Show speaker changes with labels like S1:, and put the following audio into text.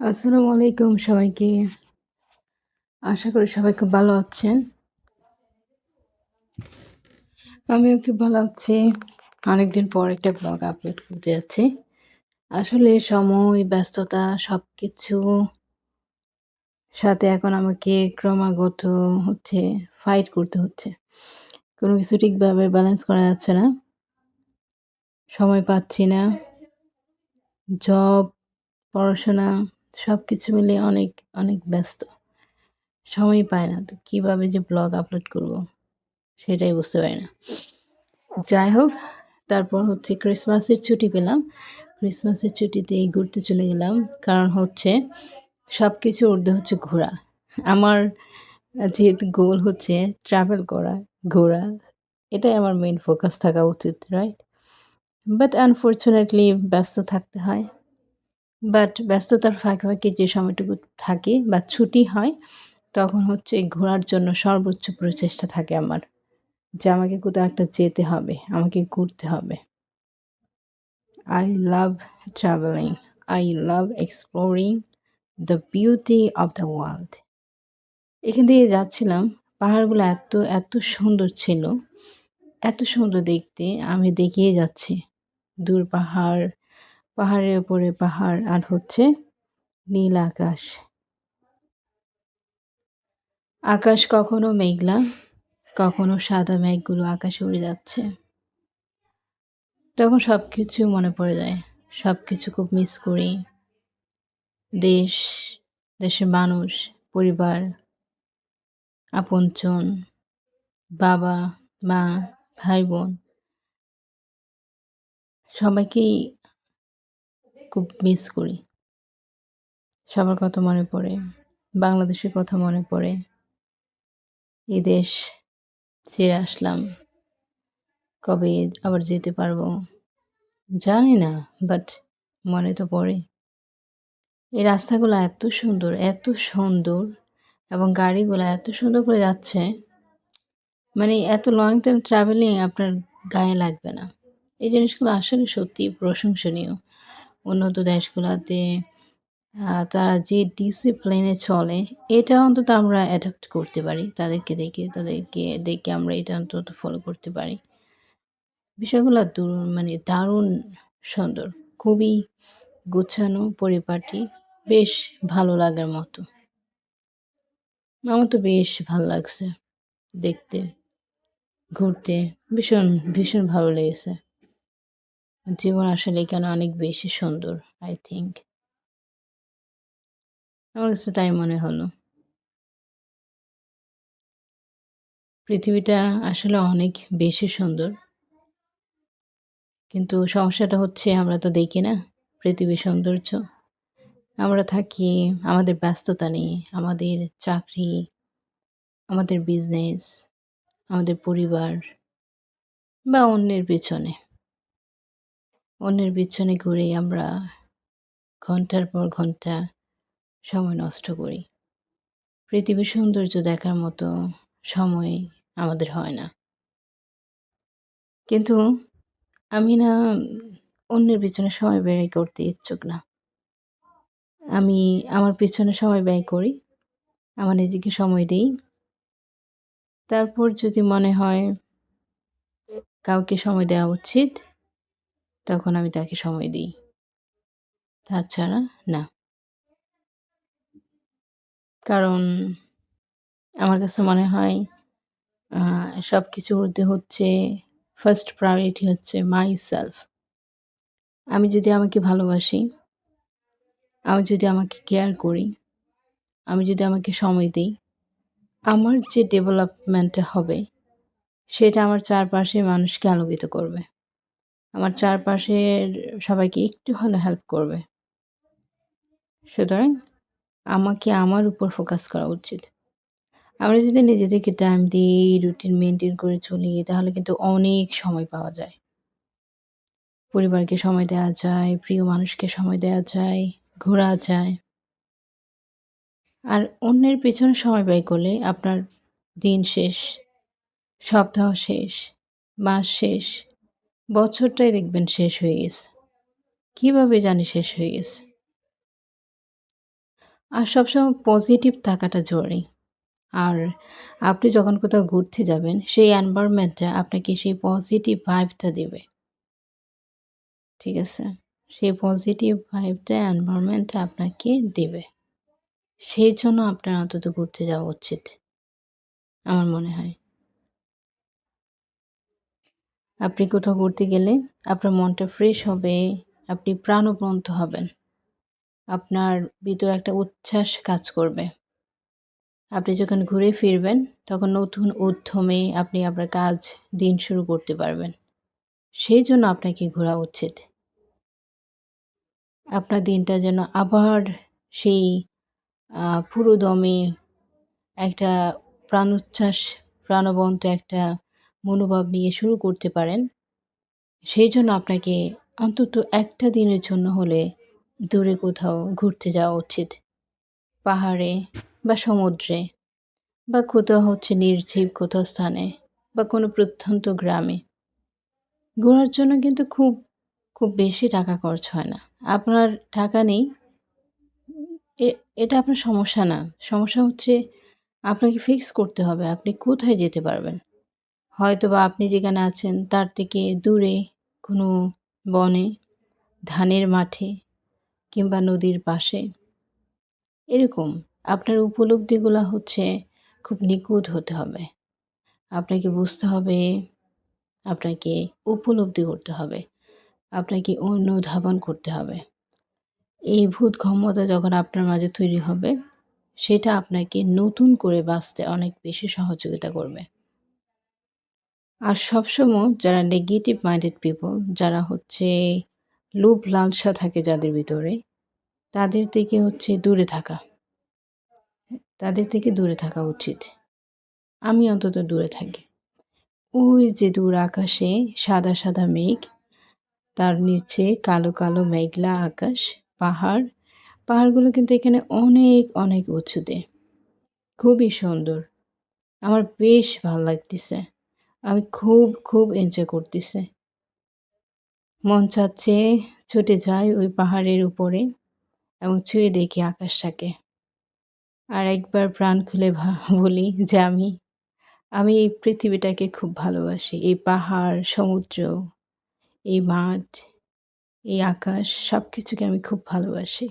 S1: আসসালামু আলাইকুম সবাইকে। আশা করি সবাই খুব ভালো আছেন। আমিও খুব ভালো আছি। অনেকদিন পর একটা ব্লগ আপলোড করতে যাচ্ছি। আসলে সময়, ব্যস্ততা সব কিছু সাথে এখন আমাকে ক্রমাগত হচ্ছে ফাইট করতে হচ্ছে। কোনো কিছু ঠিকভাবে ব্যালেন্স করা যাচ্ছে না। সময় পাচ্ছি না। জব পড়াশোনা সব কিছু মিলে অনেক অনেক ব্যস্ত। সময় পায় না, তো কীভাবে যে ব্লগ আপলোড করব? সেটাই বুঝতে পারি না। যাই হোক, তারপর হচ্ছে ক্রিসমাসের ছুটি পেলাম। ক্রিসমাসের ছুটিতে ঘুরতে চলে গেলাম। কারণ হচ্ছে সব কিছু ঊর্ধ্বে হচ্ছে ঘোরা। আমার যেহেতু গোল হচ্ছে ট্রাভেল করা, ঘোরা, এটাই আমার মেইন ফোকাস থাকা উচিত রাইট বাট আনফর্চুনেটলি ব্যস্ত থাকতে হয়। বাট ব্যস্ততার ফাঁকে ফাঁকে যে সময়টুকু থাকে বা ছুটি হয়, তখন হচ্ছে ঘোরার জন্য সর্বোচ্চ প্রচেষ্টা থাকে আমার। যে আমাকে কোথাও একটা যেতে হবে, আমাকে ঘুরতে হবে। I love travelling I love exploring the beauty of the world এখান দিয়ে যাচ্ছিলাম, পাহাড়গুলো এত এত সুন্দর ছিল। এত সুন্দর দেখতে, আমি দেখিয়ে যাচ্ছি। দূর পাহাড় পাহাড়ের উপরে পাহাড়, আর হচ্ছে নীল আকাশ। আকাশ কখনো মেঘলা, কখনো সাদা মেঘগুলো আকাশে উড়ে যাচ্ছে। তখন সব কিছু মনে পড়ে যায়। সব কিছু খুব মিস করি। দেশ, দেশের মানুষ, পরিবার, আপনজন, বাবা, মা, ভাই, বোন, সবাইকেই খুব মিস করি। সবার কথা মনে পড়ে, বাংলাদেশের কথা মনে পড়ে। এই দেশ ছেড়ে আসলাম। কবে আবার যেতে পারব? জানি না বাট মনে তো পড়ে। এই রাস্তাগুলো এত সুন্দর এত সুন্দর এবং গাড়িগুলো এত সুন্দর করে যাচ্ছে। মানে এত লং টাইম ট্রাভেলিং আপনার গায়ে লাগবে না। এই জিনিসগুলো আসলে সত্যি প্রশংসনীয়। উন্নত দেশগুলোতে তারা যে ডিসিপ্লিনে চলে, এটা অন্তত আমরা অ্যাডাপ্ট করতে পারি, তাদেরকে দেখে তাদেরকে দেখে আমরা এটা অন্তত ফলো করতে পারি। বিষয়গুলো দূর মানে দারুণ সুন্দর, খুবই গোছানো, পরিপাটি, বেশ ভালো লাগার মতো। আমার তো বেশ ভালো লাগছে দেখতে, ঘুরতে, ভীষণ ভীষণ ভালো লেগেছে। জীবন আসলে এখানে অনেক বেশি সুন্দর আই থিঙ্ক আমার কাছে তাই মনে হলো। পৃথিবীটা আসলে অনেক বেশি সুন্দর। কিন্তু সমস্যাটা হচ্ছে আমরা তো দেখি না পৃথিবীর সৌন্দর্য। আমরা থাকি, আমাদের ব্যস্ততা নিয়ে আমাদের চাকরি, আমাদের বিজনেস আমাদের পরিবার বা অন্যের পিছনে। অন্যের পিছনে ঘুরে আমরা ঘণ্টার পর ঘণ্টা সময় নষ্ট করি। পৃথিবীর সৌন্দর্য দেখার মতো সময় আমাদের হয় না। কিন্তু আমি না অন্যের পিছনে সময় ব্যয় করতে ইচ্ছুক না। আমি আমার পিছনে সময় ব্যয় করি, আমার নিজেকে সময় দিই। তারপর যদি মনে হয় কাউকে সময় দেওয়া উচিত তখন আমি তাকে সময় দিই। তাছাড়া না। কারণ আমার কাছে মনে হয় সব কিছু ঊর্ধ্বে হচ্ছে ফার্স্ট প্রায়োরিটি হচ্ছে মাই সেলফ আমি যদি আমাকে ভালোবাসি, আমি যদি আমাকে কেয়ার করি, আমি যদি আমাকে সময় দিই, আমার যে ডেভেলপমেন্টটা হবে, সেটা আমার চারপাশে মানুষকে আলোকিত করবে। আমার চারপাশের সবাইকে একটু হলে হেল্প করবে। সুতরাং আমাকে আমার উপর ফোকাস করা উচিত। আমরা যদি নিজেদেরকে টাইম দিই রুটিন মেনটেন করে চলি, তাহলে কিন্তু অনেক সময় পাওয়া যায়। পরিবারকে সময় দেওয়া যায়, প্রিয় মানুষকে সময় দেওয়া যায়, ঘোরা যায়। আর অন্যের পেছনে সময় ব্যয় করলে আপনার দিন শেষ, সপ্তাহ শেষ, মাস শেষ বছরটাই দেখবেন শেষ হয়ে গেছে কীভাবে জানি শেষ হয়ে গেছে আর সবসময় পজিটিভ থাকাটা জরুরি। আর আপনি যখন কোথাও ঘুরতে যাবেন, সেই এনভায়রনমেন্টটা আপনাকে সেই পজিটিভ ভাইবটা দেবে ঠিক আছে? সেই পজিটিভ ভাইবটা এনভায়রনমেন্টটা আপনাকে দেবে সেই জন্য আপনার অন্তত ঘুরতে যাওয়া উচিত। আমার মনে হয়। আপনি কোথাও ঘুরতে গেলে আপনার মনটা ফ্রেশ হবে, আপনি প্রাণবন্ত হবেন। আপনার ভিতরে একটা উচ্ছ্বাস কাজ করবে। আপনি যখন ঘুরে ফিরবেন তখন নতুন উদ্যমে আপনি আপনার কাজ দিন শুরু করতে পারবেন। সেই জন্য আপনাকে ঘোরা উচিত। আপনার দিনটা যেন আবার সেই পুরোদমে একটা প্রাণোচ্ছ্বাস, প্রাণবন্ত একটা মনোভাব নিয়ে শুরু করতে পারেন। সেই জন্য আপনাকে অন্তত একটা দিনের জন্য হলে দূরে কোথাও ঘুরতে যাওয়া উচিত। পাহাড়ে বা সমুদ্রে বা কোথাও হচ্ছে নির্জীব কোথাও স্থানে বা কোনো প্রত্যন্ত গ্রামে। ঘোরার জন্য কিন্তু খুব, খুব বেশি টাকা খরচ হয় না। আপনার টাকা নেই এটা আপনার সমস্যা না। সমস্যা হচ্ছে আপনাকে ফিক্স করতে হবে আপনি কোথায় যেতে পারবেন। হয়তোবা আপনি যেখানে আছেন তার থেকে দূরে কোনো বনে, ধানের মাঠে কিংবা নদীর পাশে। এরকম আপনার উপলব্ধিগুলো হচ্ছে খুব নিখুঁত হতে হবে। আপনাকে বুঝতে হবে, আপনাকে উপলব্ধি করতে হবে, আপনাকে অনুধাবন করতে হবে। এই ভূত ক্ষমতা যখন আপনার মাঝে তৈরি হবে, সেটা আপনাকে নতুন করে বাঁচতে অনেক বেশি সহযোগিতা করবে। আর সবসময় যারা নেগেটিভ মাইন্ডেড পিপল যারা হচ্ছে লোভ লালসা থাকে যাদের ভিতরে, তাদের থেকে হচ্ছে দূরে থাকা। তাদের থেকে দূরে থাকা উচিত। আমি অন্তত দূরে থাকি। ওই যে দূর আকাশে সাদা, সাদা মেঘ, তার নিচে কালো, কালো মেঘলা আকাশ, পাহাড়। পাহাড়গুলো কিন্তু এখানে অনেক, অনেক উঁচুতে। খুবই সুন্দর। আমার বেশ ভালো লাগতেছে। আমি খুব, খুব এনজয় করতেছি। মন চাচ্ছে ছুটে যাই ওই পাহাড়ের উপরে এবং ছুঁয়ে দেখি আকাশটাকে। আর একবার প্রাণ খুলে বলি যে আমি, আমি এই পৃথিবীটাকে খুব ভালোবাসি। এই পাহাড়, সমুদ্র, এই মাঠ, এই আকাশ সব কিছুকে আমি খুব ভালোবাসি।